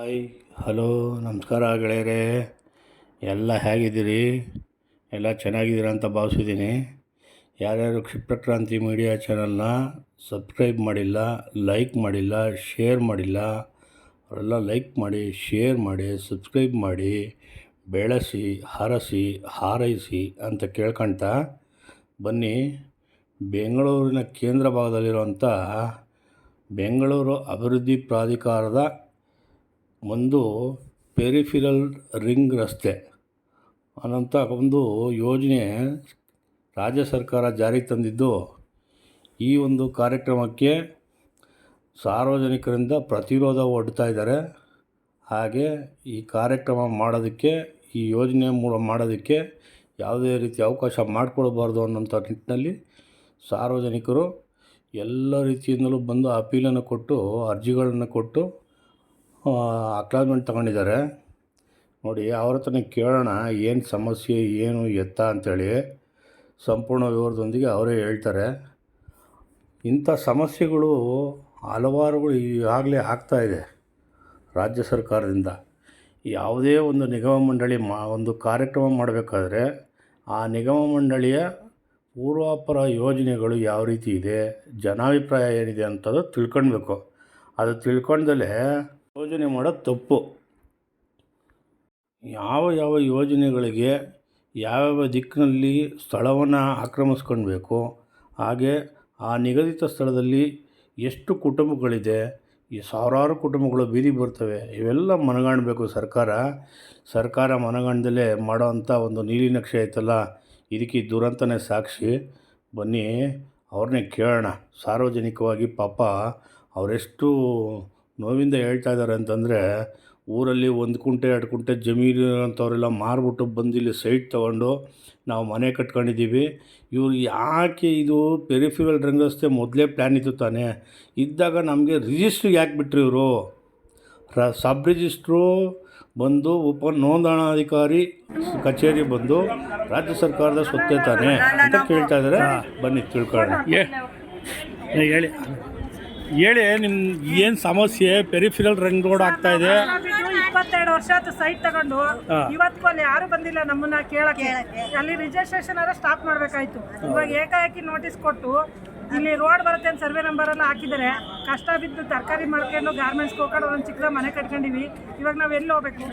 Hi, hello, ನಮಸ್ಕಾರ ಗೆಳೆಯರೇ. ಎಲ್ಲ ಹೇಗಿದ್ದೀರಿ? ಎಲ್ಲ ಚೆನ್ನಾಗಿದ್ದೀರಾ ಅಂತ ಭಾವಿಸಿದ್ದೀನಿ. ಯಾರ್ಯಾರು ಕ್ಷಿಪ್ರಕ್ರಾಂತಿ ಮೀಡಿಯಾ ಚಾನಲ್ನ ಸಬ್ಸ್ಕ್ರೈಬ್ ಮಾಡಿಲ್ಲ, ಲೈಕ್ ಮಾಡಿಲ್ಲ, ಶೇರ್ ಮಾಡಿಲ್ಲ, ಅವರೆಲ್ಲ ಲೈಕ್ ಮಾಡಿ, ಶೇರ್ ಮಾಡಿ, ಸಬ್ಸ್ಕ್ರೈಬ್ ಮಾಡಿ, ಬೆಳೆಸಿ, ಹರಸಿ, ಹಾರೈಸಿ ಅಂತ ಕೇಳ್ಕೊಳ್ತಾ ಬನ್ನಿ. ಬೆಂಗಳೂರಿನ ಕೇಂದ್ರ ಭಾಗದಲ್ಲಿರುವಂಥ ಬೆಂಗಳೂರು ಅಭಿವೃದ್ಧಿ ಪ್ರಾಧಿಕಾರದ ಒಂದು ಪೆರಿಫಿರಲ್ ರಿಂಗ್ ರಸ್ತೆ. ಅನ್ನೋಂಥ ಒಂದು ಯೋಜನೆ ರಾಜ್ಯ ಸರ್ಕಾರ ಜಾರಿಗೆ ತಂದಿದ್ದು, ಈ ಒಂದು ಕಾರ್ಯಕ್ರಮಕ್ಕೆ ಸಾರ್ವಜನಿಕರಿಂದ ಪ್ರತಿರೋಧ ಒಡ್ತಾ ಇದ್ದಾರೆ. ಹಾಗೆ ಈ ಕಾರ್ಯಕ್ರಮ ಮಾಡೋದಕ್ಕೆ, ಈ ಯೋಜನೆ ಮೂಲ ಮಾಡೋದಕ್ಕೆ ಯಾವುದೇ ರೀತಿ ಅವಕಾಶ ಮಾಡಿಕೊಳ್ಬಾರ್ದು ಅನ್ನೋಂಥ ನಿಟ್ಟಿನಲ್ಲಿ ಸಾರ್ವಜನಿಕರು ಎಲ್ಲ ರೀತಿಯಿಂದಲೂ ಬಂದು ಅಪೀಲನ್ನು ಕೊಟ್ಟು, ಅರ್ಜಿಗಳನ್ನು ಕೊಟ್ಟು ಅಕ್ಲಾಜ್ಮೆಂಟ್ ತಗೊಂಡಿದ್ದಾರೆ. ನೋಡಿ, ಅವ್ರ ಹತ್ರನೇ ಕೇಳೋಣ, ಏನು ಸಮಸ್ಯೆ, ಏನು ಎತ್ತ ಅಂಥೇಳಿ ಸಂಪೂರ್ಣ ವಿವರದೊಂದಿಗೆ ಅವರೇ ಹೇಳ್ತಾರೆ. ಇಂಥ ಸಮಸ್ಯೆಗಳು ಹಲವಾರುಗಳು ಈಗಾಗಲೇ ಆಗ್ತಾಯಿದೆ ರಾಜ್ಯ ಸರ್ಕಾರದಿಂದ. ಯಾವುದೇ ಒಂದು ನಿಗಮ ಮಂಡಳಿ ಮಾ, ಒಂದು ಕಾರ್ಯಕ್ರಮ ಮಾಡಬೇಕಾದ್ರೆ ಆ ನಿಗಮ ಮಂಡಳಿಯ ಪೂರ್ವಾಪರ ಯೋಜನೆಗಳು ಯಾವ ರೀತಿ ಇದೆ, ಜನಾಭಿಪ್ರಾಯ ಏನಿದೆ ಅಂತದ್ದು ತಿಳ್ಕೊಳ್ಬೇಕು. ಅದು ತಿಳ್ಕೊಂಡಲೇ ಯೋಜನೆ ಮಾಡೋದು ತಪ್ಪು. ಯಾವ ಯಾವ ಯೋಜನೆಗಳಿಗೆ ಯಾವ್ಯಾವ ದಿಕ್ಕಿನಲ್ಲಿ ಸ್ಥಳವನ್ನು ಆಕ್ರಮಿಸ್ಕೊಳ್ಬೇಕು ಹಾಗೆ ಆ ನಿಗದಿತ ಸ್ಥಳದಲ್ಲಿ ಎಷ್ಟು ಕುಟುಂಬಗಳಿದೆ, ಈ ಸಾವಿರಾರು ಕುಟುಂಬಗಳು ಬೀದಿ ಬರ್ತವೆ, ಇವೆಲ್ಲ ಮನಗಾಣಬೇಕು ಸರ್ಕಾರ. ಸರ್ಕಾರ ಮನಗಾಣದಲ್ಲೇ ಮಾಡೋವಂಥ ಒಂದು ನೀಲಿ ನಕ್ಷೆ ಐತಲ್ಲ ಇದಕ್ಕೆ ದುರಂತನೇ ಸಾಕ್ಷಿ. ಬನ್ನಿ, ಅವ್ರನ್ನೇ ಕೇಳೋಣ. ಸಾರ್ವಜನಿಕವಾಗಿ ಪಾಪ ಅವರೆಷ್ಟು ನೋವಿಂದ ಹೇಳ್ತಾ ಇದ್ದಾರೆ ಅಂತಂದರೆ ಊರಲ್ಲಿ ಒಂದು ಕುಂಟೆ, ಎರಡು ಕುಂಟೆ ಜಮೀನು ಅಂಥವರೆಲ್ಲ ಮಾರ್ಬಿಟ್ಟು ಬಂದು ಇಲ್ಲಿ ಸೈಟ್ ತೊಗೊಂಡು ನಾವು ಮನೆ ಕಟ್ಕೊಂಡಿದ್ದೀವಿ. ಇವ್ರು ಯಾಕೆ ಇದು ಪೆರಿಫಿರಲ್ ರಂಗಸ್ಥೆ ಮೊದಲೇ ಪ್ಲ್ಯಾನ್ ಇತ್ತು ತಾನೆ? ಇದ್ದಾಗ ನಮಗೆ ರಿಜಿಸ್ಟ್ರಿಗೆ ಯಾಕೆ ಬಿಟ್ರು ಇವರು? ರ, ಸಬ್ ರಿಜಿಸ್ಟ್ರು ಬಂದು ಉಪ ನೋಂದಣಾಧಿಕಾರಿ ಕಚೇರಿ ಬಂದು ರಾಜ್ಯ ಸರ್ಕಾರದ ಸ್ವತ್ತೆ ತಾನೆ? ಅಂತ ಕೇಳ್ತಾ ಇದ್ದಾರೆ. ಬನ್ನಿ, ತಿಳ್ಕೊಳ್ಳೋಣ. ಹೇಳಿ. ಹೇಳಿ ನಿಮ್ಮ ಏನು ಸಮಸ್ಯೆ? ಪೆರಿಫಿರಲ್ ರಿಂಗ್ ರೋಡ್ ಆಗ್ತಾ ಇದೆ. ಇಪ್ಪತ್ತೆರಡು ವರ್ಷ ಆಯ್ತು ಸೈಟ್ ತಗೊಂಡು. ಇವತ್ತು ಅಲ್ಲಿ ಯಾರು ಬಂದಿಲ್ಲ ನಮ್ಮನ್ನ ಕೇಳಕ್ಕೆ. ಅಲ್ಲಿ ರಿಜಿಸ್ಟ್ರೇಷನ್ ಆದ್ರೆ ಸ್ಟಾಪ್ ಮಾಡ್ಬೇಕಾಯ್ತು. ಇವಾಗ ಏಕಾಏಕಿ ನೋಟಿಸ್ ಕೊಟ್ಟು ಇಲ್ಲಿ ರೋಡ್ ಬರುತ್ತೆ ಅಂತ ಸರ್ವೆ ನಂಬರ್ ಎಲ್ಲ ಹಾಕಿದ್ದಾರೆ. ಕಷ್ಟ ಬಿದ್ದು ತರಕಾರಿ ಮಾಡ್ಕೊಂಡು ಗಾರ್ಮೆಂಟ್ಸ್ ಹೋಗ್ಕೊಂಡು ಒಂದು ಚಿಕ್ಕ ಮನೆ ಕಟ್ಕೊಂಡಿವಿ. ಇವಾಗ ನಾವ್ ಎಲ್ಲಿ ಹೋಗ್ಬೇಕು?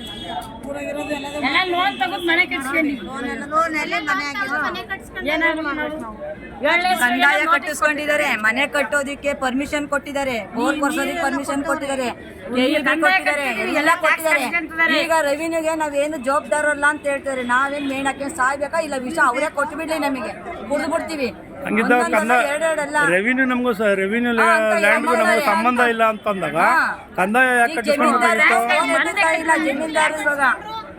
ಕಂದಾಯ ಕಟ್ಟಿಸ್ಕೊಂಡಿದ್ದಾರೆ. ಮನೆ ಕಟ್ಟೋದಿಕ್ಕೆ ಪರ್ಮಿಷನ್ ಕೊಟ್ಟಿದ್ದಾರೆ. ಬೋರ್ ಕೊರ್ಸೋದಿಕ್ಕೆ ಪರ್ಮಿಷನ್ ಕೊಟ್ಟಿದ್ದಾರೆ. ಎಲ್ಲ ಕೊಟ್ಟಿದ್ದಾರೆ. ಈಗ ರೆವಿನ್ಯೂಗೆ ನಾವೇನು ಜವಾಬ್ದಾರಲ್ಲ ಅಂತ ಹೇಳ್ತಾರೆ. ನಾವೇನ್ ಮೇಣಕ್ಕೆ ಸಾಯ್ಬೇಕಾ? ಇಲ್ಲ ವಿಷ ಅವರೇ ಕೊಟ್ಬಿಡ್ಲಿ ನಮಗೆ. ಕುಡಿದು ಬಿಡ್ತೀವಿ. ಹಂಗಿದ್ದಾಗ ರೆವಿನ್ಯೂ ನಮಗೂ ಸ ರೆವಿನ್ಯೂ ಲ್ಯಾಂಡ್ಗೂ ನಮಗೂ ಸಂಬಂಧ ಇಲ್ಲ ಅಂತಂದಾಗ ಕಂದಾಯ ಯಾಕೆ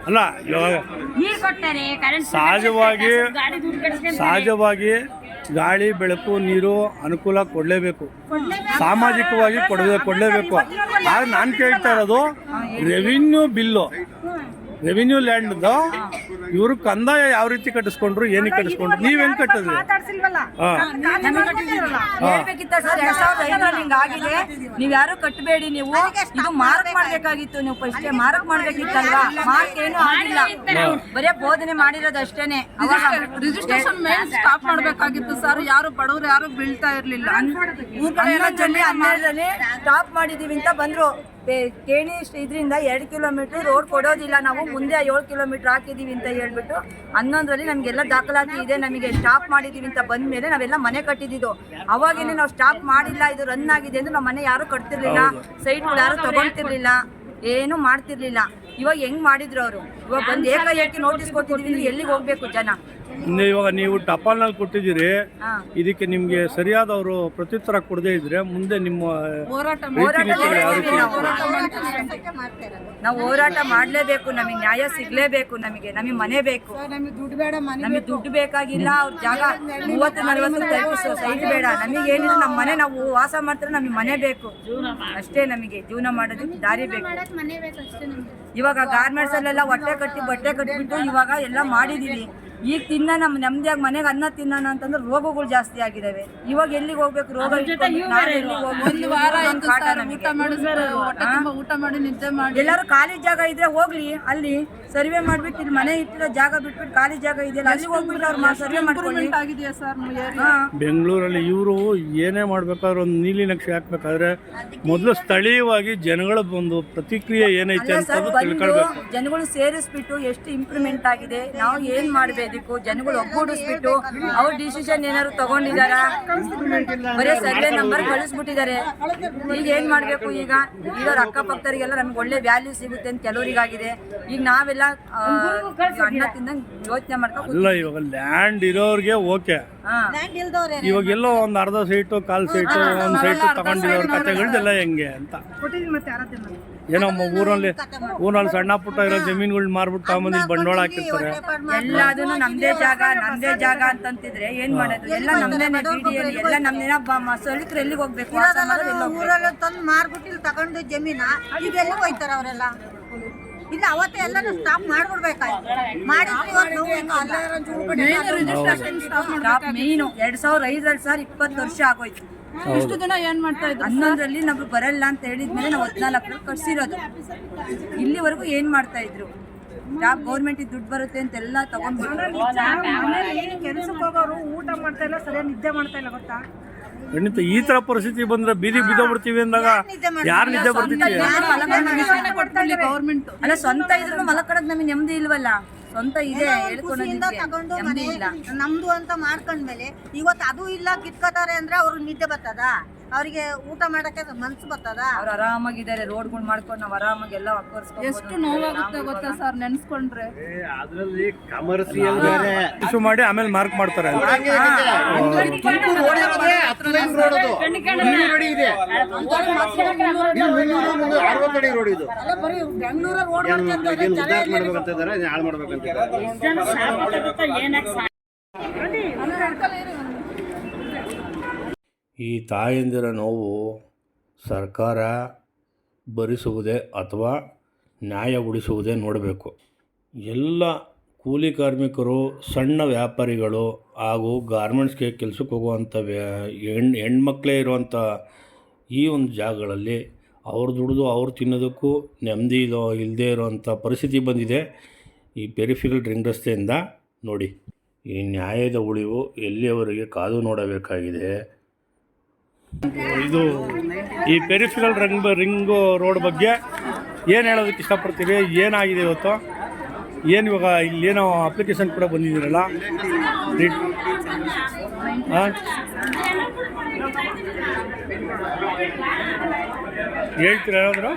ಅಲ್ಲ ಇವಾಗ ನೀರ್ ಕೊಡ್ತಾರೆ ಕರೆಂಟ್ ಸಹಜವಾಗಿ ಸಹಜವಾಗಿ ಗಾಳಿ ಬೆಳಕು ನೀರು ಅನುಕೂಲ ಕೊಡಲೇಬೇಕು. ಸಾಮಾಜಿಕವಾಗಿ ಕೊಡಬೇಕು ಕೊಡಲೇಬೇಕು. ಆದ್ರೆ ನಾನು ಕೇಳ್ತಾ ಇರೋದು ರೆವಿನ್ಯೂ ಬಿಲ್ಲು. ರೆವಿನ್ಯೂ ಲ್ಯಾಂಡ್ದು ಇವರು ಕಂದಾಯ ಯಾವ ರೀತಿ ಕಟ್ಟಿಸ್ಕೊಂಡ್ರು ಏನಕ್ಕೆ ಕಟ್ಟಿಸ್ಕೊಂಡ್ರು? ನೀವ್ ಹೆಂಗ್ ಕಟ್ಟಿದ್ರಿ? ನೀವ್ ಯಾರು ಕಟ್ಟಬೇಡಿ ನೀವು ಇದು ಮಾರ್ಕ್ ಮಾಡ್ಬೇಕಾಗಿತ್ತು ನೀವು ಫಸ್ಟ್ ಮಾರ್ಕ್ ಮಾಡ್ಬೇಕಿತ್ತಲ್ವಾ? ಮಾರ್ಕ್ ಏನು ಆಗಿಲ್ಲ. ಬರೇ ಬೋಧನೆ ಮಾಡಿರೋದು ಅಷ್ಟೇನೆ. ರಿಜಿಸ್ಟ್ರೇಷನ್ ಮೇಲ್ ಸ್ಟಾಪ್ ಮಾಡ್ಬೇಕಾಗಿತ್ತು ಸರ್. ಯಾರು ಬಡವರು ಯಾರು ಬೀಳ್ತಾ ಇರ್ಲಿಲ್ಲ. ಹನ್ನೆರಡರಲ್ಲಿ ಸ್ಟಾಪ್ ಮಾಡಿದೀವಿ ಅಂತ ಬಂದ್ರು. ಕೇಣಿ ಇದರಿಂದ ಎರಡು ಕಿಲೋಮೀಟ್ರ್ ರೋಡ್ ಕೊಡೋದಿಲ್ಲ. ನಾವು ಮುಂದೆ ಏಳು ಕಿಲೋಮೀಟ್ರ್ ಹಾಕಿದ್ದೀವಿ ಅಂತ ಹೇಳ್ಬಿಟ್ಟು ಹನ್ನೊಂದರಲ್ಲಿ ನಮಗೆಲ್ಲ ದಾಖಲಾತಿ ಇದೆ. ನಮಗೆ ಸ್ಟಾಪ್ ಮಾಡಿದ್ದೀವಿ ಅಂತ ಬಂದ ಮೇಲೆ ನಾವೆಲ್ಲ ಮನೆ ಕಟ್ಟಿದ್ದು ಅವಾಗೇನೆ ನಾವು ಸ್ಟಾಪ್ ಮಾಡಿಲ್ಲ. ಇದು ರನ್ ಆಗಿದೆ ಅಂದ್ರೆ ನಮ್ಮ ಮನೆ ಯಾರು ಕಟ್ತಿರ್ಲಿಲ್ಲ. ಸೈಟ್ಗಳು ಯಾರು ತಗೊಳ್ತಿರ್ಲಿಲ್ಲ ಏನು ಮಾಡ್ತಿರ್ಲಿಲ್ಲ. ಇವಾಗ ಹೆಂಗ್ ಮಾಡಿದ್ರು ಅವರು? ಇವಾಗ ಬಂದು ಏಕಾಏಕಿ ನೋಟಿಸ್ ಕೊಟ್ಟಿದ್ದೀವಿ ಅಂದ್ರೆ ಎಲ್ಲಿಗೆ ಹೋಗ್ಬೇಕು ಜನ? ಇವಾಗ ನೀವು ಟಪಾಲ್ನಲ್ಲಿ ಕೊಟ್ಟಿದ್ದೀರಿ. ಇದಕ್ಕೆ ನಿಮ್ಗೆ ಸರಿಯಾದವರು ಪ್ರತ್ಯುತ್ತರ ಕೊಡದೇ ಇದ್ರೆ ಮುಂದೆ ನಿಮ್ಮ ಯಾವ ರೀತಿ ನಾವು ಹೋರಾಟ ಮಾಡ್ಲೇಬೇಕು. ನಮಗೆ ನ್ಯಾಯ ಸಿಗ್ಲೇಬೇಕು ನಮಗೆ. ನಮಗೆ ಮನೆ ಬೇಕು. ನಮಗೆ ದುಡ್ಡು ಬೇಕಾಗಿಲ್ಲ. ಅವ್ರ ಜಾಗ ಮೂವತ್ತು ನಲವತ್ತು ಸೈಟ್ ಬೇಡ. ನಮಗೆ ಏನಿಲ್ಲ ನಮ್ಮ ಮನೆ ನಾವು ವಾಸ ಮಾಡ್ತಾರೆ ನಮಗೆ ಮನೆ ಬೇಕು. ಅಷ್ಟೇ ನಮಗೆ ಜೀವನ ಮಾಡೋದಕ್ಕೆ ದಾರಿ ಬೇಕು. ಇವಾಗ ಗಾರ್ಮೆಂಟ್ಸ್ ಅಲ್ಲೆಲ್ಲ ಹೊಟ್ಟೆ ಕಟ್ಟಿ ಬಟ್ಟೆ ಕಟ್ಟಿಬಿಟ್ಟು ಇವಾಗ ಎಲ್ಲ ಮಾಡಿದೀವಿ. ಈಗ ತಿನ್ನ ನಮ್ಮ ನೆಮ್ಮದಿಯಾಗಿ ಮನೆಗೆ ಅನ್ನ ತಿನ್ನೋಣ ಅಂತಂದ್ರೆ ರೋಗಗಳು ಜಾಸ್ತಿ ಆಗಿದಾವೆ. ಇವಾಗ ಎಲ್ಲಿಗೆ ಹೋಗ್ಬೇಕು? ರೋಗ? ಒಂದು ವಾರ. ಊಟ ಮಾಡಿ ಹೊಟ್ಟೆ ತುಂಬ ಊಟ ಮಾಡಿ ನಿದ್ದೆ ಮಾಡಿ. ಎಲ್ಲಾರು ಖಾಲಿ ಜಾಗ ಇದ್ರೆ ಹೋಗ್ಲಿ ಅಲ್ಲಿ ಸರ್ವೆ ಮಾಡ್ಬಿಟ್ಟು ಇಲ್ಲಿ ಮನೆ ಇಟ್ಟಿರೋ ಜಾಗ ಬಿಟ್ಬಿಟ್ಟು ಖಾಲಿ ಜಾಗ ಇದೆಯಲ್ಲ ಅಲ್ಲಿ ಹೋಗ್ಬಿಟ್ಟು ಅವ್ರು ಸರ್ವೆ ಮಾಡ್ಕೊಂಡು ಇಂಪ್ರೂವ್ಮೆಂಟ್ ಆಗಿದೆಯಾ ಸರ್ ಬೆಂಗಳೂರಲ್ಲಿ ಇವರು ಏನೇ ಮಾಡ್ಬೇಕಾದ್ರೆ ಒಂದು ನೀಲಿ ನಕ್ಷೆ ಹಾಕ್ಬೇಕಾದ್ರೆ ಮೊದಲು ಸ್ಥಳೀಯವಾಗಿ ಜನಗಳ ಒಂದು ಪ್ರತಿಕ್ರಿಯೆ ಏನೈತೆ ಅಂತ ತಿಳ್ಕೊಳ್ಬೇಕು. ಜನಗಳು ಸೇರಿಸ್ಬಿಟ್ಟು ಎಷ್ಟು ಇಂಪ್ರೂವ್ಮೆಂಟ್ ಆಗಿದೆ ನಾವು ಏನ್ ಮಾಡಬೇಕು? ಜನಗಳು ಒಗ್ಗೂಡಿಸ್ಬಿಟ್ಟು ಅವ್ರ ಡಿಸಿಷನ್ ಏನಾದ್ರು ತಗೊಂಡಿದಾರ? ಬರೀ ಸರ್ವೆ ನಂಬರ್ ಕಳಿಸ್ಬಿಟ್ಟಿದ್ದಾರೆ ಈಗ ಏನ್ ಮಾಡ್ಬೇಕು ಈಗ? ಈಗ ಅವ್ರ ಅಕ್ಕಪಕ್ಕದವರಿಗೆಲ್ಲ ನಮ್ಗೆ ಒಳ್ಳೆ ವ್ಯಾಲ್ಯೂ ಸಿಗುತ್ತೆ ಅಂತ ಕೆಲವರಿಗಾಗಿದೆ. ಈಗ ನಾವೆಲ್ಲ ಸಣ್ಣ ಅನ್ನ ತಿಂದಂಗ್ ಯೋಚನೆ ಮಾಡ್ಕೊಂಡು ಇವಾಗ ಲ್ಯಾಂಡ್ ಇರೋರಿಗೆ ಓಕೆ ಇವಾಗ ಎಲ್ಲೋ ಒಂದು ಅರ್ಧ ಸೀಟು ಕಾಲು ಸೀಟು ಒಂದ್ ಸೀಟು ತಗೊಂಡಿರೋ ಕಥೆಗಳ್ದೆಲ್ಲ ಹೆಂಗೆ ಅಂತ ಏನೋ ಊರಲ್ಲಿ ಊರಲ್ಲಿ ಸಣ್ಣ ಪುಟ್ಟ ಇರೋ ಜಮೀನುಗಳ್ನ ಮಾರ್ಬಿಟ್ಟು ತಗೊಂಬಂದು ಬಂಡವಾಳ ಹಾಕಿರ್ತಾರೆ. ಎಲ್ಲದನ್ನು ನಮ್ದೇ ಜಾಗ ನಮ್ದೇ ಜಾಗ ಅಂತಂತಿದ್ರೆ ಏನ್ ಮಾಡೋದು? ಎಲ್ಲ ನಮ್ದೇನೆ ಬಿಡಿಯಲ್ಲಿ ಎಲ್ಲ ನಮ್ದೇನ ಸೊಲಿಕ್ರು ಎಲ್ಲಿಗೆ ಹೋಗ್ಬೇಕು? ಊರಲ್ಲಿ ತಂದು ಮಾರ್ಬಿಟ್ಟು ಇಲ್ಲಿ ತಗೊಂಡು ಜಮೀನ ಈಗ ಎಲ್ಲಿ ಹೋಯ್ತಾರ ಅವರೆಲ್ಲ? ಇಲ್ಲ ಅವತ್ತೇ ಎಲ್ಲರೂ ಸ್ಟಾಪ್ ಮಾಡ್ಬಿಡ್ಬೇಕಾಯ್ತು. ಮಾಡಿದ್ರೆ ಇವತ್ತು ನಾವು ಹಿಂಗೆ ಅಲ್ಲಾರ ರಿಜಿಸ್ಟ್ರೇಷನ್ ಸ್ಟಾಪ್ ಸ್ಟಾಪ್ ಮೇಯ್ನು ಎರಡ್ ಸಾವಿರ ಐದರಲ್ಲಿ ಸರ್ ಇಪ್ಪತ್ತು ವರ್ಷ ಆಗೋಯ್ತು. ಇಷ್ಟು ದಿನ ಏನ್ ಮಾಡ್ತಾ ಇದ್ರು ಹನ್ನೊಂದರಲ್ಲಿ ನಾವು ಬರಲ್ಲ ಅಂತ ಹೇಳಿದ್ಮೇಲೆ ನಾವು ಹದಿನಾಲ್ಕರಲ್ಲಿ ಕಟ್ಸಿರೋದು. ಇಲ್ಲಿವರೆಗೂ ಏನ್ ಮಾಡ್ತಾ ಇದ್ರು? ಯಾವ ಗೌರ್ಮೆಂಟ್ ದುಡ್ಡು ಬರುತ್ತೆ ಅಂತೆಲ್ಲ ತಗೊಂಡ್ಬಿಟ್ಟು ಮನೇಲಿ ಕೆಲ್ಸಕ್ಕೆ ಹೋಗೋರು ಊಟ ಮಾಡ್ತಾ ಇಲ್ಲ ಸರಿಯಾಗಿ ನಿದ್ದೆ ಮಾಡ್ತಾ ಇಲ್ಲ ಗೊತ್ತಾ? ಖಂಡಿತ ಈ ತರ ಪರಿಸ್ಥಿತಿ ಬಂದ್ರೆ ಬೀದಿ ಬಿದ್ದೋಗ್ಬಿಡ್ತೀವಿ ಅಂದಾಗ ಯಾರು ನಿದ್ದೆ ಬರ್ತೀವಿ ಗೌರ್ಮೆಂಟ್ ಅಲ್ಲ ಸ್ವಂತ ಇದ್ರು ಮಲಕಡಕ್ ನಮಗೆ ನೆಮ್ಮದಿ ಇಲ್ವಲ್ಲ? ಸ್ವಂತ ಇದೆ ತಗೊಂಡು ಮನೆ ನಮ್ದು ಅಂತ ಮಾಡ್ಕೊಂಡ್ಮೇಲೆ ಇವತ್ತು ಅದು ಇಲ್ಲ ಕಿತ್ಕೋತಾರೆ ಅಂದ್ರೆ ಅವ್ರು ನಿದ್ದೆ ಬರ್ತದ? ಅವರಿಗೆ ಊಟ ಮಾಡಕ್ಕೆ ಮನ್ಸು ಬರ್ತದ ಅವ್ರು ಆರಾಮಾಗಿದ್ದಾರೆ ರೋಡ್ಗಳು ಮಾಡ್ಕೊಂಡು ನಾವು ಆರಾಮಾಗಿ ಎಲ್ಲ ಎಷ್ಟು ನೋವಾಗುತ್ತೆ ಗೊತ್ತಾ ಸರ್ ನೆನ್ಸ್ಕೊಂಡ್ರೆ ಇಶ್ಯೂ ಮಾಡಿ ಆಮೇಲೆ ಮಾರ್ಕ್ ಮಾಡ್ತಾರೆ ಅಂತ. ಅರವತ್ತಡಿ ರೋಡ್ ಇದು ಬೆಂಗಳೂರ ರೋಡ್ ಏನು ಉದ್ಧಾರ ಮಾಡ್ಬೇಕಂತ ಇದಾರೆ ಹಾಳು ಮಾಡ್ಬೇಕಂತ ಇದ್ದಾರೆ ಈ ತಾಯಂದಿರ ನೋವು ಸರ್ಕಾರ ಭರಿಸುವುದೇ ಅಥವಾ ನ್ಯಾಯ ಉಳಿಸುವುದೇ ನೋಡಬೇಕು. ಎಲ್ಲ ಕೂಲಿ ಕಾರ್ಮಿಕರು, ಸಣ್ಣ ವ್ಯಾಪಾರಿಗಳು ಹಾಗೂ ಗಾರ್ಮೆಂಟ್ಸ್ಗೆ ಕೆಲಸಕ್ಕೆ ಹೋಗುವಂಥ ವ್ಯಾ, ಹೆಣ್, ಹೆಣ್ಮಕ್ಳೇ ಇರುವಂಥ ಈ ಒಂದು ಜಾಗಗಳಲ್ಲಿ ಅವ್ರು ದುಡಿದು ಅವ್ರು ತಿನ್ನೋದಕ್ಕೂ ನೆಮ್ಮದಿ ಇಲ್ಲೋ ಇಲ್ಲದೇ ಇರೋವಂಥ ಪರಿಸ್ಥಿತಿ ಬಂದಿದೆ. ಈ ಪೆರಿಫಿಕಲ್ ರಿಂಗ್ ರಸ್ತೆಯಿಂದ ನೋಡಿ. ಈ ನ್ಯಾಯದ ಉಳಿವು ಎಲ್ಲಿಯವರೆಗೆ ಕಾದು ನೋಡಬೇಕಾಗಿದೆ? ಇದು ಈ ಪೆರಿಫಿಕಲ್ ರಿಂಗ್ ರಿಂಗು ರೋಡ್ ಬಗ್ಗೆ ಏನು ಹೇಳೋದಕ್ಕೆ ಇಷ್ಟಪಡ್ತೀವಿ? ಏನಾಗಿದೆ ಇವತ್ತು? ಏನು ಇವಾಗ ಏನೋ ಅಪ್ಲಿಕೇಶನ್ ಕೂಡ ಬಂದಿದ್ದೀರಲ್ಲ? ಹೇಳ್ತೀರ ಆ? ಹೇಳ್ತೀರಾ ಯಾವ್ದಾರು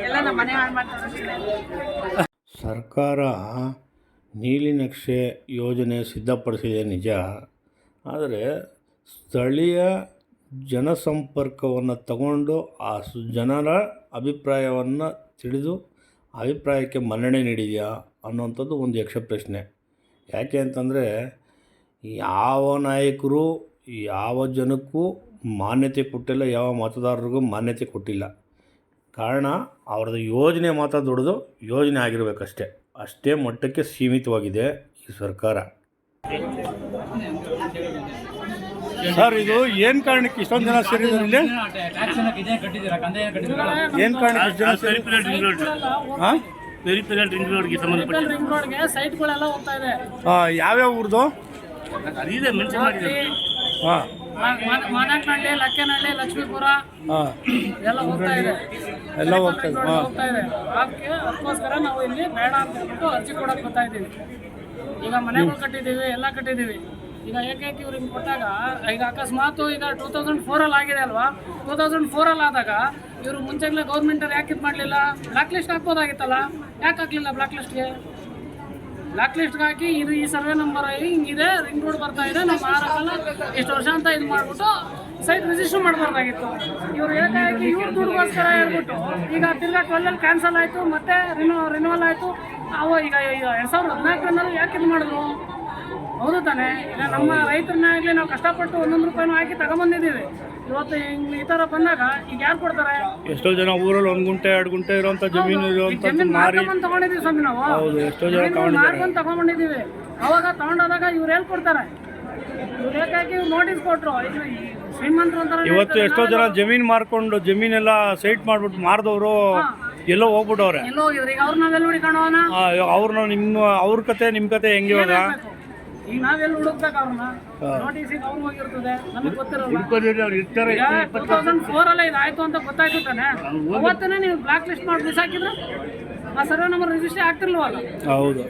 ಎಲ್ಲ ನಮ್ಮ ಮನೆ ಹಾಳು ಮಾಡ್ತಾರೆ ಸರ್ಕಾರ ನೀಲಿ ನಕ್ಷೆ ಯೋಜನೆ ಸಿದ್ಧಪಡಿಸಿದೆ ನಿಜ. ಆದರೆ ಸ್ಥಳೀಯ ಜನಸಂಪರ್ಕವನ್ನು ತಗೊಂಡು ಆ ಜನರ ಅಭಿಪ್ರಾಯವನ್ನು ತಿಳಿದು ಅಭಿಪ್ರಾಯಕ್ಕೆ ಮನ್ನಣೆ ನೀಡಿದೆಯಾ ಅನ್ನೋಂಥದ್ದು ಒಂದು ಯಕ್ಷ ಪ್ರಶ್ನೆ. ಯಾಕೆ ಅಂತಂದರೆ ಯಾವ ನಾಯಕರು, ಯಾವ ಜನಕ್ಕೂ ಮಾನ್ಯತೆ ಕೊಟ್ಟಿಲ್ಲ, ಯಾವ ಮತದಾರರಿಗೂ ಮಾನ್ಯತೆ ಕೊಟ್ಟಿಲ್ಲ. ಕಾರಣ ಅವ್ರದ್ದು ಯೋಜನೆ ಮಾತ್ರ ದೊಡ್ಡದು, ಯೋಜನೆ ಆಗಿರಬೇಕಷ್ಟೇ. ಅಷ್ಟೇ ಮಟ್ಟಕ್ಕೆ ಸೀಮಿತವಾಗಿದೆ ಈ ಸರ್ಕಾರ. ಸರ್ ಇದು ಏನ್ ಕಾರಣಕ್ಕೆ ಇಷ್ಟೊಂದು ಜನ ಸೇರಿದ್ರು ಇಲ್ಲಿ? ಏನು ಕಾರಣಕ್ಕೆ ಇಷ್ಟು ಜನ ಸೇರಿ ಹಾಂ ಪೆರಿಫೆರಲ್ ರಿಂಗ್ ರೋಡ್ಗೆ ಸಂಬಂಧಪಟ್ಟ ರಿಂಗ್ ರೋಡ್ಗೆ ಸೈಟ್ಗಳೆಲ್ಲ ಹೋಗ್ತಾ ಇದೆ. ಯಾವ್ಯಾವ ಊರ್ದು? ಅದಿದೆ ಮೆನ್ಷನ್ ಮಾಡಿದ್ದಾರೆ ಹಾಂ ಮಾದಕನಹಳ್ಳಿ ಲಕ್ಕೇನಹಳ್ಳಿ ಲಕ್ಷ್ಮೀಪುರ ಎಲ್ಲ ಹೋಗ್ತಾ ಇದೆ. ಎಲ್ಲ ಹೋಗ್ತಾ ಇದೆ. ಹಾಂ ಹೋಗ್ತಾ ಇದೆ. ಅದಕ್ಕೆ ಅದಕ್ಕೋಸ್ಕರ ನಾವು ಇಲ್ಲಿ ಬೇಡ ಅಂತ ಹೇಳ್ಬಿಟ್ಟು ಅರ್ಜಿ ಕೊಡಕ್ಕೆ ಬರ್ತಾ ಇದ್ದೀವಿ. ಈಗ ಮನೆಗಳು ಕಟ್ಟಿದ್ದೀವಿ, ಎಲ್ಲ ಕಟ್ಟಿದ್ದೀವಿ. ಈಗ ಏಕೈಕ ಇವ್ರಿಗೆ ಕೊಟ್ಟಾಗ, ಈಗ ಅಕಸ್ಮಾತ್ ಈಗ ಟೂ ತೌಸಂಡ್ ಫೋರಲ್ಲಿ ಆಗಿದೆ ಅಲ್ವಾ? ಟೂ ತೌಸಂಡ್ ಫೋರಲ್ಲಿ ಆದಾಗ ಇವರು ಮುಂಚೆಗ್ಲೇ ಗೌರ್ಮೆಂಟಲ್ಲಿ ಯಾಕೆ ಇದು ಮಾಡಲಿಲ್ಲ? ಬ್ಲ್ಯಾಕ್ ಲಿಸ್ಟ್ ಹಾಕ್ಬೋದಾಗಿತ್ತಲ್ಲ? ಯಾಕೆ ಹಾಕಲಿಲ್ಲ ಬ್ಲ್ಯಾಕ್ ಲಿಸ್ಟ್ಗೆ ಬ್ಲ್ಯಾಕ್ ಲಿಸ್ಟ್ಗೆ ಹಾಕಿ ಇದು ಈ ಸರ್ವೆ ನಂಬರ್ ಹಿಂಗಿದೆ ರಿಂಗ್ ರೋಡ್ ಬರ್ತಾ ಇದೆ, ನಮ್ಮ ಆರಲ್ಲ ಇಷ್ಟು ವರ್ಷ ಅಂತ ಇದು ಮಾಡಿಬಿಟ್ಟು ಸೈಟ್ ರಿಜಿಸ್ಟರ್ ಮಾಡಬಾರ್ದಾಗಿತ್ತು. ಇವ್ರು ಏಕಾಏಕಿ ಇವ್ರ ದುಡ್ಡುಗೋಸ್ಕರ ಹೇಳ್ಬಿಟ್ಟು ಈಗ ತಿರ್ಗಾ ಟ್ವೆಲ್ಲಲ್ಲಿ ಕ್ಯಾನ್ಸಲ್ ಆಯಿತು, ಮತ್ತೆ ರಿನೋ ರಿನೋವಲ್ ಆಯಿತು. ಅವು ಈಗ ಎರಡು ಸಾವಿರದ ಹದಿನಾಲ್ಕರಲ್ಲಿ ಯಾಕೆ ಇದು ಮಾಡಿದ್ರು ಹೌದು ತಾನೆ. ಈಗ ನಮ್ಮ ರೈತರನ್ನಾಗಲಿ ನಾವು ಕಷ್ಟಪಟ್ಟು ಒಂದೊಂದು ರೂಪಾಯಿನೂ ಹಾಕಿ ತಗೊಂಬಂದಿದ್ದೀವಿ. ಇವತ್ತು ಹಿಂಗ್ ಈ ಥರ ಬಂದಾಗ ಈಗ ಯಾರು ಕೊಡ್ತಾರೆ? ಎಷ್ಟೋ ಜನ ಊರಲ್ಲಿ ಒಂದು ಗುಂಟೆ ಎರಡು ಗುಂಟೆ ಇರುವಂತ ಜಮೀನು ಮಾರಿ ಮಾರ್ಕೊಂಡ್ ತಗೊಂಡಿದೀವಿ ಸ್ವಾಮಿ ನಾವು. ಹೌದು ಎಷ್ಟೋ ಜನ ಜಮೀನು ತಗೊಂಡಿದ್ದಾರೆ. ಮಾರ್ಕೊಂಡ್ ತಗೊಂಡಿದೀವಿ ಅವಾಗ ತಗೊಂಡಾದಾಗ ಇವ್ರು ಎಲ್ಲಿ ಕೊಡ್ತಾರೆ? ಇವ್ರು ನೋಟಿಸ್ ಕೊಟ್ರು. ಈಗ ಈ ಶ್ರೀಮಂತರು ಅಂತಾರೆ ಇವತ್ತು ಎಷ್ಟೋ ಜನ ಜಮೀನು ಮಾರ್ಕೊಂಡು ಜಮೀನೆಲ್ಲ ಸೈಟ್ ಮಾಡ್ಬಿಟ್ಟು ಮಾರಿದವರು ಎಲ್ಲೋ ಹೋಗ್ಬಿಟ್ಟವ್ರೆ. ಎಲ್ಲೋ ಹೋಗಿದ್ರು? ಈಗ ಅವ್ರು ನಾವೆಲ್ಲ ಹುಡುಕೋಣ ಅವ್ರನ್ನ ನಿಮ್ಮ ಅವ್ರ ಕತೆ ನಿಮ್ಮ ಕತೆ ಹೆಂಗೆ ಇವಾಗ? ಈಗ ನಾವೆಲ್ಲ ಹುಡುಕ್ಬೇಕು ಅವ್ರನ್ನ? ನೋಟಿಸ್ ಈಗ ಅವ್ರು ಹೋಗಿರ್ತದೆ. ನಮಗೆ ಗೊತ್ತಿರಲ್ಲ. ಅವ್ರು ಇರ್ತಾರೆ ಟೂ ತೌಸಂಡ್ ಫೋರ್ ಅಲ್ಲ ಇದು ಆಯ್ತು ಅಂತ ಗೊತ್ತಾಯ್ತು ತಾನೆ? ಅವತ್ತನೇ ನೀವು ಬ್ಲಾಕ್ ಲಿಸ್ಟ್ ಮಾಡಿ ಬಿಸಾಕಿದ್ರೆ? ಆ ಸರ್ವೆ ನಂಬರ್ ರಿಜಿಸ್ಟರ್ ಆಗ್ತಿರ್ಲಿವಲ್ಲ? ಹೌದು.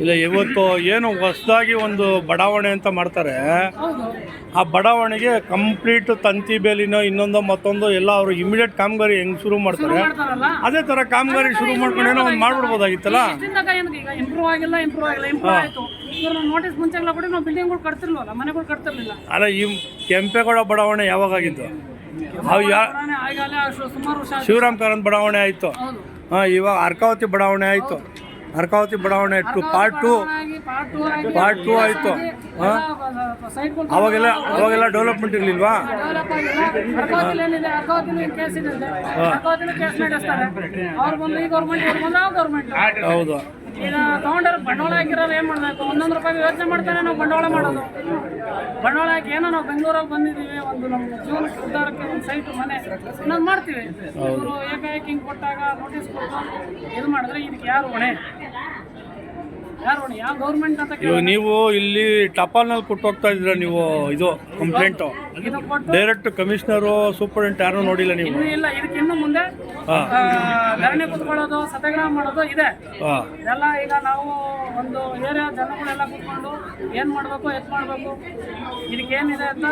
ಇಲ್ಲ ಇವತ್ತು ಏನು ಹೊಸದಾಗಿ ಒಂದು ಬಡಾವಣೆ ಅಂತ ಮಾಡ್ತಾರೆ. ಆ ಬಡಾವಣೆಗೆ ಕಂಪ್ಲೀಟ್ ತಂತಿ ಬೇಲಿನೋ ಇನ್ನೊಂದು ಮತ್ತೊಂದು ಎಲ್ಲ ಅವರು ಇಮಿಡಿಯೇಟ್ ಕಾಮಗಾರಿ ಹೆಂಗ್ ಶುರು ಮಾಡ್ತಾರೆ? ಅದೇ ತರ ಕಾಮಗಾರಿ ಶುರು ಮಾಡ್ಕೊಂಡು ಏನೋ ಒಂದು ಮಾಡ್ಬಿಡ್ಬೋದಾಗಿತ್ತಲ್ಲ? ಇಂಪ್ರೂವ್ ಆಗಿಲ್ಲ ಇಂಪ್ರೂವ್ ಆಗಿಲ್ಲ ಇಂಪ್ರೂವ್ ಆಯ್ತು. ನೋಟಿಸ್ ಮುಂಚೆಲ್ಲ ಕೊಡಿ ನಾವು ಬಿಲ್ಡಿಂಗ್ಗಳು ಕಟ್ತಿರ್ಲಿಲ್ಲ ಮನೆಗಳು ಕಟ್ತಿರ್ಲಿಲ್ಲ. ಅಲ್ಲ ಈ ಕೆಂಪೇಗೌಡ ಬಡಾವಣೆ ಯಾವಾಗ ಆಗಿತ್ತು ಸುಮಾರು. ಶಿವರಾಮ್ ಕಾರಂತ್ ಬಡಾವಣೆ ಆಯ್ತು. ಹಾಂ ಇವಾಗ ಅರ್ಕಾವತಿ ಬಡಾವಣೆ ಆಯಿತು. ಅರ್ಕಾವತಿ ಬಡಾವಣೆ two part two part two ಆಯಿತು. ಹಾಂ? ಅವಾಗೆಲ್ಲ ಅವಾಗೆಲ್ಲ ಡೆವಲಪ್ಮೆಂಟ್ ಇರಲಿಲ್ವಾ? ಹೌದು. ಈಗ ತಗೊಂಡ್ರೆ ಬಂಡವಾಳ ಹಾಕಿರೋರು ಏನು ಮಾಡ್ಬೇಕು ಒಂದೊಂದು ರೂಪಾಯಿ ಯೋಚನೆ ಮಾಡ್ತಾನೆ ನಾವು ಬಂಡವಾಳ ಮಾಡೋದು. ಬಂಡವಾಳ ಹಾಕಿ ಏನೋ ನಾವು ಬೆಂಗಳೂರಲ್ಲಿ ಬಂದಿದ್ದೀವಿ ಒಂದು ನಮ್ಮ ಜೀವನಕ್ಕೆ ಉದ್ದಾರಕ್ಕೆ ಒಂದು ಸೈಟ್ ಮನೆ ಇನ್ನೊಂದು ಮಾಡ್ತೀವಿ. ಇವರು ಏಕಾಏಕಿ ಹಿಂಗೆ ಕೊಟ್ಟಾಗ ನೋಟಿಸ್ ಕೊಟ್ಟು ಇದು ಮಾಡಿದ್ರೆ ಇದಕ್ಕೆ ಯಾರು ಹೊಣೆ ಯಾರು ಹೊಣೆ ಯಾವ ಗೌರ್ಮೆಂಟ್ ಅಂತ ಇವಾಗ ನೀವು ಇಲ್ಲಿ ಟಪಾಲ್ನಲ್ಲಿ ಕೊಟ್ಟು ಹೋಗ್ತಾ ಇದ್ದೀರಾ ನೀವು? ಇದು ಕಂಪ್ಲೇಂಟು ಡೈರೆಕ್ಟ್ ಕಮಿಷನರು ಸೂಪರಿಂಟ್ ಯಾರು ನೋಡಿಲ್ಲ ನೀವು? ಇಲ್ಲ ಇದಕ್ಕೆ ಇನ್ನು ಮುಂದೆ ಧರಣಿ ಕುತ್ಕೊಳ್ಳೋದು ಸತ್ಯಾಗ್ರಹ ಮಾಡೋದು ಇದೆ. ಎಲ್ಲ ಈಗ ನಾವು ಒಂದು ಏರಿಯಾ ಜನಗಳೆಲ್ಲ ಕೂತ್ಕೊಂಡು ಏನು ಮಾಡಬೇಕು ಎತ್ ಮಾಡಬೇಕು ಇದಕ್ಕೇನಿದೆ ಅಂತ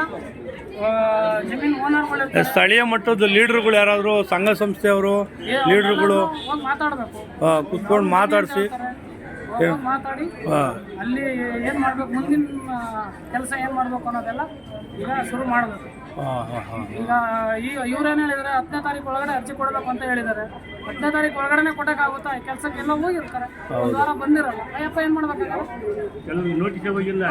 ಜಮೀನು ಓನರ್ಗಳು ಸ್ಥಳೀಯ ಮಟ್ಟದ ಲೀಡ್ರುಗಳು ಯಾರಾದರೂ ಸಂಘ ಸಂಸ್ಥೆಯವರು ಲೀಡರ್ಗಳು ಮಾತಾಡಬೇಕು. ಕುತ್ಕೊಂಡು ಮಾತಾಡಿಸಿ. ಮಾತಾಡಿ. ಅಲ್ಲಿ ಏನು ಮಾಡಬೇಕು ಮುಂದಿನ ಕೆಲಸ ಏನು ಮಾಡಬೇಕು ಅನ್ನೋದೆಲ್ಲ ಈಗ ಶುರು ಮಾಡಬೇಕು. ಹಾಂ ಹಾಂ ಹಾಂ. ಈಗ ಈ ಇವ್ರೇನು ಹೇಳಿದ್ದಾರೆ ಹತ್ತನೇ ತಾರೀಕು ಒಳಗಡೆ ಅರ್ಜಿ ಕೊಡಬೇಕು ಅಂತ ಹೇಳಿದ್ದಾರೆ ಹತ್ತನೇ ತಾರೀಕು ಒಳಗಡೆ ಕೊಡೋಕ್ಕಾಗುತ್ತಾ ಕೆಲಸಕ್ಕೆ ಎಲ್ಲ ಹೋಗಿರ್ತಾರೆ ಒಂದು ವಾರ ಬಂದಿರಲ್ಲ. ಅಯ್ಯಪ್ಪ ಏನು ಮಾಡ್ಬೇಕಾಗಲ್ಲ? ಕೆಲವು ನೋಟಿಸ್ ಹೋಗಿಲ್ಲ.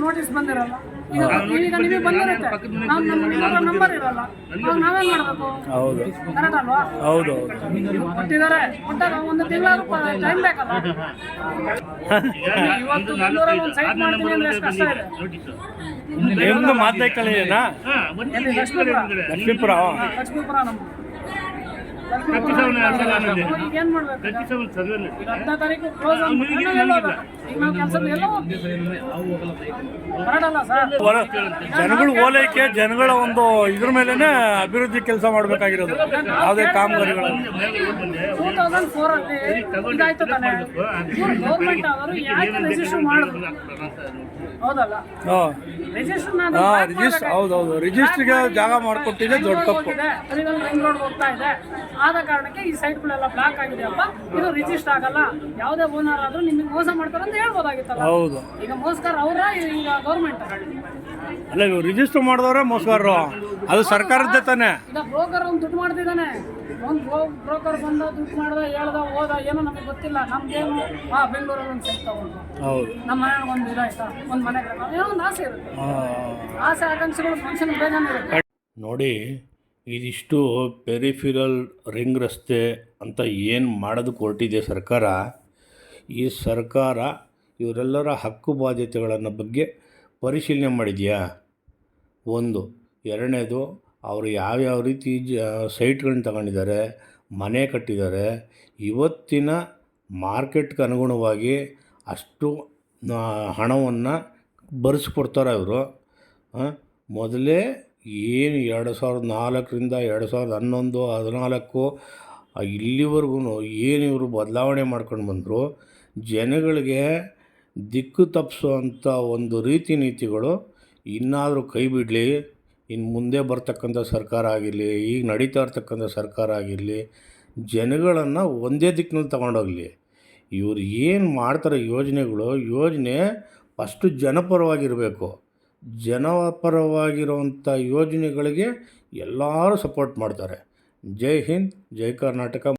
ನೋಟಿಸ್ ಬಂದಿರಲ್ಲ. ಈಗ ಈಗ ನಿಮಗೆ ಬಂದಿರುತ್ತೆ. ನಾವು ನಮ್ಮ ನಂಬರ್ ಇರಲ್ಲ. ಅವಾಗ ನಾವೇನ್ ಮಾಡಬೇಕು? ಹೌದು. ಕರೆಕ್ಟ್ ಅಲ್ವಾ? ಹೌದು ಹೌದು. ಕೊಟ್ಟಿದ್ದಾರೆ. ಕೊಟ್ಟಾಗ ಒಂದು ತಿಂಗಳು ಟೈಮ್ ಬೇಕಲ್ಲ. ಇವತ್ತು ಬೆಂಗಳೂರಲ್ಲಿ ಒಂದು ಸೈಟ್ ಮಾಡ್ತೀನಿ ಅಂದ್ರೆ ಎಷ್ಟು ಕಷ್ಟ ಇದೆ. ನೋಟಿಸ್ ನಿಮ್ದು ಮಾತೈಕಳಿನಾ ಎಲ್ಲಿ? ಲಕ್ಷ್ಮೀಪುರ? ಲಕ್ಷ್ಮೀಪುರ ಹಾ, ಲಕ್ಷ್ಮೀಪುರ ನಮ್ದು. ಸರ್ವೆ ಹತ್ತನೇ ತಾರೀಕು ಕ್ಲೋಸ್ ಸರ್. ಜನಗಳು ಓಲೈಕೆ ಜನಗಳ ಒಂದು ಇದ್ರ ಮೇಲೆನೆ ಅಭಿವೃದ್ಧಿ ಕೆಲಸ ಮಾಡಬೇಕಾಗಿರೋದು. ಯಾವುದೇ ಕಾಮಗಾರಿಗಳು ಟೂ ಅಲ್ಲಿ ಇದಾಯ್ತು ತಾನೆ. ಇವ್ರು ಗೌರ್ಮೆಂಟ್ ಅವರು ಯಾಕೆ ರಿಜಿಸ್ಟರ್ ಮಾಡಿದ್ರು ಹೌದಲ್ಲ? ಹಾಂ. ರಿಜಿಸ್ಟರ್ ಹಾಂ ರಿಜಿಸ್ಟರ್ ಹೌದೌದು. ರಿಜಿಸ್ಟ್ರಿಗೆ ಜಾಗ ಮಾಡಿಕೊಟ್ಟಿದೆ ದೊಡ್ಡ ತಪ್ಪು. ಆದ ಕಾರಣಕ್ಕೆ ಈ ಸೈಟ್ಗಳೆಲ್ಲ ಬ್ಲಾಕ್ ಆಗಿದೆಯಪ್ಪ ಇದು ರಿಜಿಸ್ಟರ್ ಆಗಲ್ಲ. ಯಾವುದೇ ಓನರ್ ಆದ್ರೂ ನಿಮಗೆ ಮೋಸ ಮಾಡ್ತಾರೆ ಅಂತ ಹೇಳ್ಬೋದಾಗಿತ್ತಲ್ಲ? ಹೌದು. ಈಗ ಮೋಸ್ಕರ್ ಅವರ ಈಗ ಗೌರ್ಮೆಂಟ್ ಅಲ್ಲ ಇವ್ರು ರಿಜಿಸ್ಟರ್ ಮಾಡಿದವ್ರೆ ಮೋಸಗಾರರು ಅದು ಸರ್ಕಾರದ ತಾನೆ ಈಗ ಬ್ರೋಕರ್ ಒಂದು ದುಡ್ಡು ಮಾಡ್ತಿದ್ದಾನೆ. ಒಂದು ಬ್ರೋಕರ್ ಬಂದ ದುಡ್ಡು ಮಾಡ್ದ ಹೇಳ್ದ ಹೋದ ಏನೋ ನಮಗೆ ಗೊತ್ತಿಲ್ಲ. ನಮ್ಗೇನು ಹಾ ಬೆಂಗಳೂರಲ್ಲಿ ಒಂದು ಸೈಟ್ ತಗೊಂಡು. ಹೌದು. ನಮ್ಮ ಮನೆಯಾಗ ಒಂದು ಇದಾಯ್ತಾ ಒಂದು ಮನೆ ಏನೋ ಒಂದು ಆಸೆ ಇರುತ್ತೆ. ಆಸೆ ಆಕಾಂಕ್ಷೆಗಳು ಮನುಷ್ಯನ ಬೇಜಾನಿರುತ್ತೆ ನೋಡಿ ಇದಿಷ್ಟು ಪೆರಿಫಿರಲ್ ರಿಂಗ್ ರಸ್ತೆ ಅಂತ ಏನು ಮಾಡೋದು ಹೊರಟಿದೆ ಸರ್ಕಾರ, ಈ ಸರ್ಕಾರ ಇವರೆಲ್ಲರ ಹಕ್ಕು ಬಾಧ್ಯತೆಗಳನ್ನು ಬಗ್ಗೆ ಪರಿಶೀಲನೆ ಮಾಡಿದೆಯಾ? ಒಂದು. ಎರಡನೇದು, ಅವರು ಯಾವ್ಯಾವ ರೀತಿ ಜ, ಸೈಟ್ಗಳನ್ನ ತಗೊಂಡಿದ್ದಾರೆ, ಮನೆ ಕಟ್ಟಿದ್ದಾರೆ, ಇವತ್ತಿನ ಮಾರ್ಕೆಟ್ಗೆ ಅನುಗುಣವಾಗಿ ಅಷ್ಟು ಹಣವನ್ನು ಬರೆಸ್ಕೊಡ್ತಾರೆ ಇವರು. ಮೊದಲೇ ಏನು ಎರಡು ಸಾವಿರದ ನಾಲ್ಕರಿಂದ ಎರಡು ಸಾವಿರದ ಹನ್ನೊಂದು, ಹದಿನಾಲ್ಕು ಇಲ್ಲಿವರೆಗೂ ಏನು ಇವರು ಬದಲಾವಣೆ ಮಾಡ್ಕೊಂಡು ಬಂದರು, ಜನಗಳಿಗೆ ದಿಕ್ಕು ತಪ್ಪಿಸುವಂಥ ಒಂದು ರೀತಿ ನೀತಿಗಳು ಇನ್ನಾದರೂ ಕೈ ಬಿಡಲಿ ಇನ್ನು ಮುಂದೆ ಬರ್ತಕ್ಕಂಥ ಸರ್ಕಾರ ಆಗಿರಲಿ, ಈಗ ನಡೀತಾ ಇರ್ತಕ್ಕಂಥ ಸರ್ಕಾರ ಆಗಿರಲಿ, ಜನಗಳನ್ನು ಒಂದೇ ದಿಕ್ಕಿನಲ್ಲಿ ತಗೊಂಡೋಗಲಿ. ಇವರು ಏನು ಮಾಡ್ತಾರೆ ಯೋಜನೆಗಳು, ಯೋಜನೆ ಫಸ್ಟು ಜನಪರವಾಗಿರಬೇಕು. ಜನಪರವಾಗಿರುವಂಥ ಯೋಜನೆಗಳಿಗೆ ಎಲ್ಲರೂ ಸಪೋರ್ಟ್ ಮಾಡ್ತಾರೆ. ಜೈ ಹಿಂದ್ ಜೈ ಕರ್ನಾಟಕ.